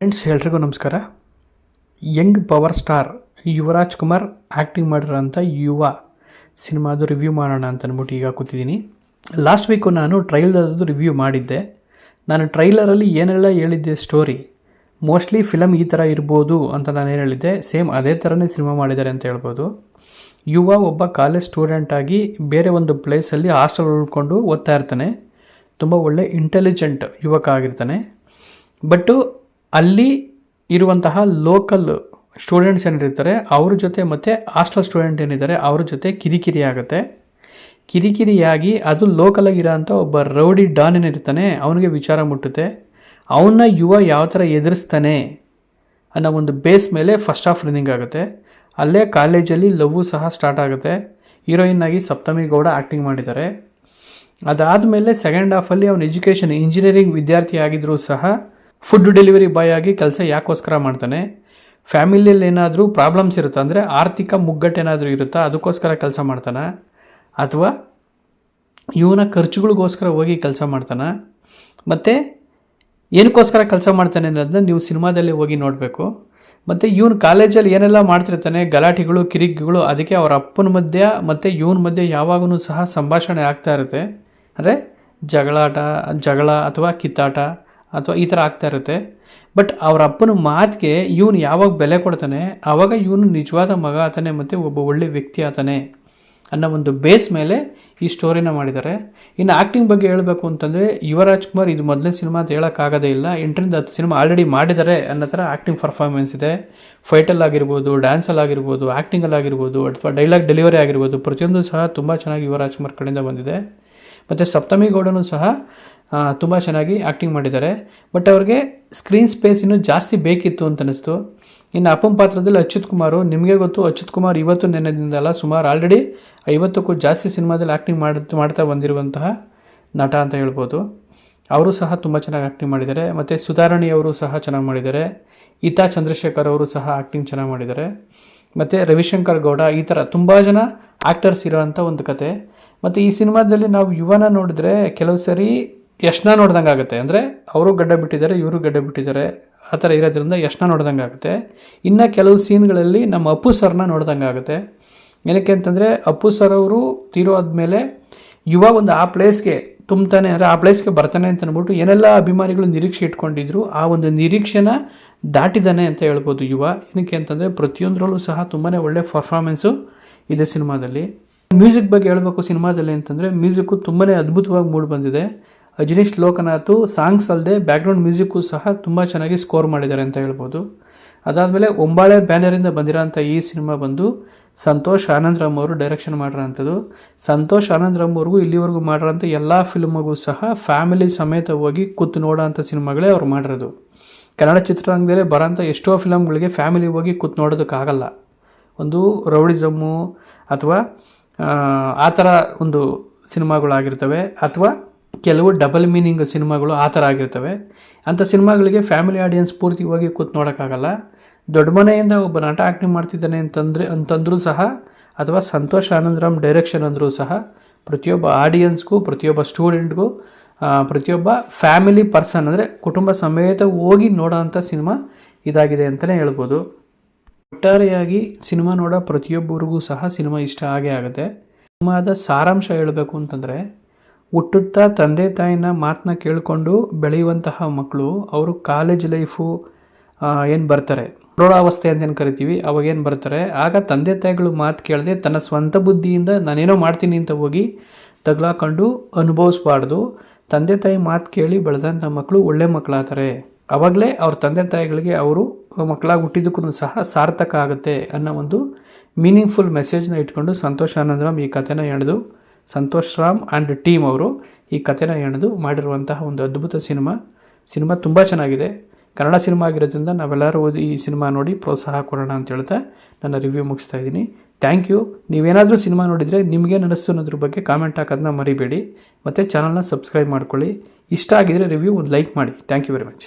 Friends ಎಲ್ರಿಗೂ ನಮಸ್ಕಾರ. Young power star Yuvaraj Kumar acting ಮಾಡಿರೋಂಥ ಯುವ ಸಿನಿಮಾದು ರಿವ್ಯೂ ಮಾಡೋಣ ಅಂತ ಅಂದ್ಬಿಟ್ಟು ಈಗ ಕೂತಿದ್ದೀನಿ. ಲಾಸ್ಟ್ ವೀಕು ನಾನು ಟ್ರೈಲರ್ದು ರಿವ್ಯೂ ಮಾಡಿದ್ದೆ. ನಾನು ಟ್ರೈಲರಲ್ಲಿ ಏನೆಲ್ಲ ಹೇಳಿದ್ದೆ ಸ್ಟೋರಿ ಮೋಸ್ಟ್ಲಿ ಫಿಲಮ್ ಈ ಥರ ಇರ್ಬೋದು ಅಂತ ನಾನು ಏನು ಹೇಳಿದ್ದೆ? ಸೇಮ್ ಅದೇ ಥರನೇ ಸಿನಿಮಾ ಮಾಡಿದ್ದಾರೆ ಅಂತ ಹೇಳ್ಬೋದು. ಯುವ ಒಬ್ಬ ಕಾಲೇಜ್ ಸ್ಟೂಡೆಂಟಾಗಿ ಬೇರೆ ಒಂದು ಪ್ಲೇಸಲ್ಲಿ ಹಾಸ್ಟೆಲ್ ಉಳ್ಕೊಂಡು ಓದ್ತಾ ಇರ್ತಾನೆ. ತುಂಬ ಒಳ್ಳೆ ಇಂಟೆಲಿಜೆಂಟ್ ಯುವಕ ಆಗಿರ್ತಾನೆ. ಬಟ್ಟು ಅಲ್ಲಿ ಇರುವಂತಹ ಲೋಕಲ್ ಸ್ಟೂಡೆಂಟ್ಸ್ ಏನಿರ್ತಾರೆ, ಅವ್ರ ಜೊತೆ ಮತ್ತು ಹಾಸ್ಟೆಲ್ ಸ್ಟೂಡೆಂಟ್ ಏನಿದ್ದಾರೆ, ಅವ್ರ ಜೊತೆ ಕಿರಿಕಿರಿ ಆಗುತ್ತೆ. ಕಿರಿಕಿರಿಯಾಗಿ ಅದು ಲೋಕಲಾಗಿರೋ ಅಂಥ ಒಬ್ಬ ರೌಡಿ ಡಾನ್ ಏನಿರ್ತಾನೆ, ಅವನಿಗೆ ವಿಚಾರ ಮುಟ್ಟುತ್ತೆ. ಅವನ್ನ ಯುವ ಯಾವ ಥರ ಎದುರಿಸ್ತಾನೆ ಅನ್ನೋ ಒಂದು ಬೇಸ್ ಮೇಲೆ ಫಸ್ಟ್ ಆಫ್ ರನ್ನಿಂಗ್ ಆಗುತ್ತೆ. ಅಲ್ಲೇ ಕಾಲೇಜಲ್ಲಿ ಲವ್ವು ಸಹ ಸ್ಟಾರ್ಟ್ ಆಗುತ್ತೆ. ಹೀರೋಯಿನ್ ಆಗಿ ಸಪ್ತಮಿ ಗೌಡ ಆ್ಯಕ್ಟಿಂಗ್ ಮಾಡಿದ್ದಾರೆ. ಅದಾದಮೇಲೆ ಸೆಕೆಂಡ್ ಹಾಫಲ್ಲಿ ಅವನು ಎಜುಕೇಷನ್ ಇಂಜಿನಿಯರಿಂಗ್ ವಿದ್ಯಾರ್ಥಿ ಆಗಿದ್ದರೂ ಸಹ ಫುಡ್ ಡೆಲಿವರಿ ಬಾಯ್ ಆಗಿ ಕೆಲಸ ಯಾಕೋಸ್ಕರ ಮಾಡ್ತಾನೆ? ಫ್ಯಾಮಿಲಿಯಲ್ಲಿ ಏನಾದರೂ ಪ್ರಾಬ್ಲಮ್ಸ್ ಇರುತ್ತಾ? ಅಂದರೆ ಆರ್ಥಿಕ ಮುಗ್ಗಟ್ಟೇನಾದರೂ ಇರುತ್ತಾ? ಅದಕ್ಕೋಸ್ಕರ ಕೆಲಸ ಮಾಡ್ತಾನೆ? ಅಥವಾ ಇವನ ಖರ್ಚುಗಳಿಗೋಸ್ಕರ ಹೋಗಿ ಕೆಲಸ ಮಾಡ್ತಾನೆ? ಮತ್ತು ಏನಕ್ಕೋಸ್ಕರ ಕೆಲಸ ಮಾಡ್ತಾನೆ ಅನ್ನೋದನ್ನ ನೀವು ಸಿನಿಮಾದಲ್ಲಿ ಹೋಗಿ ನೋಡಬೇಕು. ಮತ್ತು ಇವನು ಕಾಲೇಜಲ್ಲಿ ಏನೆಲ್ಲ ಮಾಡ್ತಿರ್ತಾನೆ? ಗಲಾಟೆಗಳು ಕಿರಿಕಿಗಳು ಅದಕ್ಕೆ ಅವರ ಅಪ್ಪನ ಮಧ್ಯ ಮತ್ತು ಇವನ ಮಧ್ಯೆ ಯಾವಾಗೂ ಸಹ ಸಂಭಾಷಣೆ ಆಗ್ತಾ ಇರುತ್ತೆ. ಅಂದರೆ ಜಗಳಾಟ, ಜಗಳ ಅಥವಾ ಕಿತ್ತಾಟ ಅಥವಾ ಈ ಥರ ಆಗ್ತಾ ಇರುತ್ತೆ. ಬಟ್ ಅವರ ಅಪ್ಪನ ಮಾತಿಗೆ ಇವನು ಯಾವಾಗ ಬೆಲೆ ಕೊಡ್ತಾನೆ ಆವಾಗ ಇವನು ನಿಜವಾದ ಮಗ ಆತಾನೆ ಮತ್ತು ಒಬ್ಬ ಒಳ್ಳೆ ವ್ಯಕ್ತಿ ಆತಾನೆ ಅನ್ನೋ ಒಂದು ಬೇಸ್ ಮೇಲೆ ಈ ಸ್ಟೋರಿನ ಮಾಡಿದ್ದಾರೆ. ಇನ್ನು ಆ್ಯಕ್ಟಿಂಗ್ ಬಗ್ಗೆ ಹೇಳಬೇಕು ಅಂತಂದರೆ ಯುವರಾಜ್ ಕುಮಾರ್ ಇದು ಮೊದಲನೇ ಸಿನಿಮಾ ಅಂತ ಹೇಳೋಕ್ಕಾಗೋದೇ ಇಲ್ಲ. ಎಂಟರಿಂದ ಹತ್ತು ಸಿನಿಮಾ ಆಲ್ರೆಡಿ ಮಾಡಿದ್ದಾರೆ ಅನ್ನೋ ಥರ ಆ್ಯಕ್ಟಿಂಗ್ ಪರ್ಫಾರ್ಮೆನ್ಸ್ ಇದೆ. ಫೈಟಲ್ಲಾಗಿರ್ಬೋದು ಆಗಿರ್ಬೋದು ಡ್ಯಾನ್ಸಲ್ಲಿ ಆಗಿರ್ಬೋದು ಆ್ಯಕ್ಟಿಂಗಲ್ಲಿ ಆಗಿರ್ಬೋದು, ಅಥವಾ ಡೈಲಾಗ್ ಡೆಲಿವರಿ ಆಗಿರ್ಬೋದು, ಪ್ರತಿಯೊಂದು ಸಹ ತುಂಬ ಚೆನ್ನಾಗಿ ಯುವರಾಜ್ ಕುಮಾರ್ ಕಡೆಯಿಂದ ಬಂದಿದೆ. ಮತ್ತು ಸಪ್ತಮಿ ಗೌಡನೂ ಸಹ ತುಂಬ ಚೆನ್ನಾಗಿ ಆ್ಯಕ್ಟಿಂಗ್ ಮಾಡಿದ್ದಾರೆ. ಬಟ್ ಅವ್ರಿಗೆ ಸ್ಕ್ರೀನ್ ಸ್ಪೇಸ್ ಇನ್ನೂ ಜಾಸ್ತಿ ಬೇಕಿತ್ತು ಅಂತ ಅನಿಸ್ತು ಇನ್ನು ಅಪ್ಪಂ ಪಾತ್ರದಲ್ಲಿ ಅಚ್ಯುತ್ ಕುಮಾರ್, ನಿಮಗೆ ಗೊತ್ತು ಅಚ್ಯುತ್ ಕುಮಾರ್ ಇವತ್ತು ನೆನೆದಿಂದಲ್ಲ ಸುಮಾರು ಆಲ್ರೆಡಿ ಐವತ್ತಕ್ಕೂ ಜಾಸ್ತಿ ಸಿನಿಮಾದಲ್ಲಿ ಆ್ಯಕ್ಟಿಂಗ್ ಮಾಡ್, ಮಾಡ್ತಾ ಬಂದಿರುವಂತಹ ನಟ ಅಂತ ಹೇಳ್ಬೋದು. ಅವರು ಸಹ ತುಂಬ ಚೆನ್ನಾಗಿ ಆ್ಯಕ್ಟಿಂಗ್ ಮಾಡಿದ್ದಾರೆ. ಮತ್ತು ಸುಧಾರಣಿ ಅವರು ಸಹ ಚೆನ್ನಾಗಿ ಮಾಡಿದ್ದಾರೆ. ಈತಾ ಚಂದ್ರಶೇಖರ್ ಅವರು ಸಹ ಆ್ಯಕ್ಟಿಂಗ್ ಚೆನ್ನಾಗಿ ಮಾಡಿದ್ದಾರೆ. ಮತ್ತು ರವಿಶಂಕರ್ ಗೌಡ ಈ ಥರ ತುಂಬ ಜನ ಆ್ಯಕ್ಟರ್ಸ್ ಇರೋವಂಥ ಒಂದು ಕತೆ. ಮತ್ತು ಈ ಸಿನಿಮಾದಲ್ಲಿ ನಾವು ಯುವನ ನೋಡಿದ್ರೆ ಕೆಲವು ಸರಿ ಯಶ್ನ ನೋಡ್ದಂಗೆ ಆಗುತ್ತೆ. ಅಂದರೆ ಅವರು ಗಡ್ಡ ಬಿಟ್ಟಿದ್ದಾರೆ, ಇವರು ಗಡ್ಡ ಬಿಟ್ಟಿದ್ದಾರೆ. ಆ ಥರ ಇರೋದ್ರಿಂದ ಯಶ್ನ ನೋಡ್ದಂಗೆ ಆಗುತ್ತೆ. ಇನ್ನು ಕೆಲವು ಸೀನ್ಗಳಲ್ಲಿ ನಮ್ಮ ಅಪ್ಪು ಸರ್ನ ನೋಡ್ದಂಗೆ ಆಗುತ್ತೆ. ಏನಕ್ಕೆ ಅಂತಂದರೆ ಅಪ್ಪು ಸರ್ ಅವರು ತೀರೋ ಆದಮೇಲೆ ಯುವ ಒಂದು ಆ ಪ್ಲೇಸ್ಗೆ ತುಂಬ್ತಾನೆ ಅಂದರೆ ಆ ಪ್ಲೇಸ್ಗೆ ಬರ್ತಾನೆ ಅಂತ ಅಂದ್ಬಿಟ್ಟು ಏನೆಲ್ಲ ಅಭಿಮಾನಿಗಳು ನಿರೀಕ್ಷೆ ಇಟ್ಕೊಂಡಿದ್ರು, ಆ ಒಂದು ನಿರೀಕ್ಷೆನ ದಾಟಿದ್ದಾನೆ ಅಂತ ಹೇಳ್ಬೋದು ಯುವ. ಏನಕ್ಕೆ ಅಂತಂದರೆ ಪ್ರತಿಯೊಂದರಲ್ಲೂ ಸಹ ತುಂಬಾ ಒಳ್ಳೆ ಪರ್ಫಾರ್ಮೆನ್ಸು ಇದೆ ಸಿನಿಮಾದಲ್ಲಿ. ಮ್ಯೂಸಿಕ್ ಬಗ್ಗೆ ಹೇಳಬೇಕು ಸಿನಿಮಾದಲ್ಲಿ ಅಂತಂದರೆ ಮ್ಯೂಸಿಕ್ಕು ತುಂಬಾ ಅದ್ಭುತವಾಗಿ ಮೂಡಿ ಬಂದಿದೆ. ಅಜನೀಶ್ ಲೋಕನಾಥ್ ಸಾಂಗ್ಸ್ ಅಲ್ಲದೆ ಬ್ಯಾಕ್ಗ್ರೌಂಡ್ ಮ್ಯೂಸಿಕ್ಕು ಸಹ ತುಂಬ ಚೆನ್ನಾಗಿ ಸ್ಕೋರ್ ಮಾಡಿದ್ದಾರೆ ಅಂತ ಹೇಳ್ಬೋದು. ಅದಾದಮೇಲೆ ಒಂಬಾಳೆ ಬ್ಯಾನರಿಂದ ಬಂದಿರೋಂಥ ಈ ಸಿನಿಮಾ ಬಂದು ಸಂತೋಷ್ ಆನಂದ್ರಾಮ್ ಅವರು ಡೈರೆಕ್ಷನ್ ಮಾಡಿರೋಂಥದ್ದು. ಸಂತೋಷ್ ಆನಂದ್ರಾಮ್ ಅವ್ರಿಗೂ ಇಲ್ಲಿವರೆಗೂ ಮಾಡಿರೋಂಥ ಎಲ್ಲ ಫಿಲ್ಮಿಗೂ ಸಹ ಫ್ಯಾಮಿಲಿ ಸಮೇತ ಹೋಗಿ ಕೂತು ನೋಡೋಂಥ ಸಿನಿಮಾಗಳೇ ಅವ್ರು ಮಾಡಿರೋದು. ಕನ್ನಡ ಚಿತ್ರರಂಗದಲ್ಲಿ ಬರೋಂಥ ಎಷ್ಟೋ ಫಿಲಮ್ಗಳಿಗೆ ಫ್ಯಾಮಿಲಿ ಹೋಗಿ ಕೂತು ನೋಡೋದಕ್ಕಾಗಲ್ಲ. ಒಂದು ರೌಡಿಸಮ್ಮು ಅಥವಾ ಆ ಥರ ಒಂದು ಸಿನಿಮಾಗಳಾಗಿರ್ತವೆ. ಅಥವಾ ಕೆಲವು ಡಬಲ್ ಮೀನಿಂಗ್ ಸಿನಿಮಾಗಳು ಆ ಥರ ಆಗಿರ್ತವೆ. ಅಂಥ ಸಿನಿಮಾಗಳಿಗೆ ಫ್ಯಾಮಿಲಿ ಆಡಿಯನ್ಸ್ ಪೂರ್ತಿ ಹೋಗಿ ಕೂತು ನೋಡೋಕ್ಕಾಗಲ್ಲ. ದೊಡ್ಡ ಮನೆಯಿಂದ ಒಬ್ಬ ನಟ ಆ್ಯಕ್ಟಿಂಗ್ ಮಾಡ್ತಿದ್ದಾನೆ ಅಂತಂದರೆ, ಅಂತಂದರೂ ಸಹ, ಅಥವಾ ಸಂತೋಷ್ ಆನಂದರಾಮ್ ಡೈರೆಕ್ಷನ್ ಅಂದರೂ ಸಹ, ಪ್ರತಿಯೊಬ್ಬ ಆಡಿಯನ್ಸ್ಗೂ ಪ್ರತಿಯೊಬ್ಬ ಸ್ಟೂಡೆಂಟ್ಗೂ ಪ್ರತಿಯೊಬ್ಬ ಫ್ಯಾಮಿಲಿ ಪರ್ಸನ್ ಅಂದರೆ ಕುಟುಂಬ ಸಮೇತ ಹೋಗಿ ನೋಡೋ ಅಂಥ ಸಿನಿಮಾ ಇದಾಗಿದೆ ಅಂತಲೇ ಹೇಳ್ಬೋದು. ಒಟ್ಟಾರೆಯಾಗಿ ಸಿನಿಮಾ ನೋಡೋ ಪ್ರತಿಯೊಬ್ಬರಿಗೂ ಸಹ ಸಿನಿಮಾ ಇಷ್ಟ ಆಗೇ ಆಗುತ್ತೆ. ಸಿನಿಮಾದ ಸಾರಾಂಶ ಹೇಳಬೇಕು ಅಂತಂದರೆ ಹುಟ್ಟುತ್ತಾ ತಂದೆ ತಾಯಿನ ಮಾತನ್ನ ಕೇಳಿಕೊಂಡು ಬೆಳೆಯುವಂತಹ ಮಕ್ಕಳು ಅವರು ಕಾಲೇಜ್ ಲೈಫು ಏನು ಬರ್ತಾರೆ? ಪ್ರೌಢಾವಸ್ಥೆ ಅಂತ ಏನು ಕರಿತೀವಿ? ಅವಾಗೇನು ಬರ್ತಾರೆ? ಆಗ ತಂದೆ ತಾಯಿಗಳು ಮಾತು ಕೇಳದೆ ತನ್ನ ಸ್ವಂತ ಬುದ್ಧಿಯಿಂದ ನಾನೇನೋ ಮಾಡ್ತೀನಿ ಅಂತ ಹೋಗಿ ತಗ್ಲಾಕೊಂಡು ಅನುಭವಿಸ್ಬಾರ್ದು. ತಂದೆ ತಾಯಿ ಮಾತು ಕೇಳಿ ಬೆಳೆದಂಥ ಮಕ್ಕಳು ಒಳ್ಳೆ ಮಕ್ಕಳಾಗ್ತಾರೆ ಆವಾಗಲೇ ಅವ್ರ ತಂದೆ ತಾಯಿಗಳಿಗೆ ಅವರು ಮಕ್ಕಳಾಗಿ ಹುಟ್ಟಿದ್ದಕ್ಕೂ ಸಹ ಸಾರ್ಥಕ ಆಗುತ್ತೆ ಅನ್ನೋ ಒಂದು ಮೀನಿಂಗ್ಫುಲ್ ಮೆಸೇಜ್ನ ಇಟ್ಕೊಂಡು ಸಂತೋಷ್ ಆನಂದರಾಮ್ ಈ ಕಥೆನ ಎಳೆದು ಸಂತೋಷ್ ರಾಮ್ ಆ್ಯಂಡ್ ಟೀಮ್ ಅವರು ಈ ಕಥೆನ ಹೆಣೆದು ಮಾಡಿರುವಂತಹ ಒಂದು ಅದ್ಭುತ ಸಿನಿಮಾ. ಸಿನಿಮಾ ತುಂಬ ಚೆನ್ನಾಗಿದೆ. ಕನ್ನಡ ಸಿನಿಮಾ ಆಗಿರೋದ್ರಿಂದ ನಾವೆಲ್ಲರೂ ಓದಿ ಈ ಸಿನಿಮಾ ನೋಡಿ ಪ್ರೋತ್ಸಾಹ ಕೊಡೋಣ ಅಂತ ಹೇಳ್ತಾ ನನ್ನ ರಿವ್ಯೂ ಮುಗಿಸ್ತಾ ಇದ್ದೀನಿ. ಥ್ಯಾಂಕ್ ಯು ನೀವೇನಾದರೂ ಸಿನಿಮಾ ನೋಡಿದರೆ ನಿಮಗೇನು ಅನ್ನಿಸ್ತು ಅನ್ನೋದ್ರ ಬಗ್ಗೆ ಕಾಮೆಂಟ್ ಹಾಕೋದನ್ನ ಮರಿಬೇಡಿ. ಮತ್ತು ಚಾನಲ್ನ ಸಬ್ಸ್ಕ್ರೈಬ್ ಮಾಡ್ಕೊಳ್ಳಿ. ಇಷ್ಟ ಆಗಿದರೆ ರಿವ್ಯೂ ಒಂದು ಲೈಕ್ ಮಾಡಿ. Thank you very much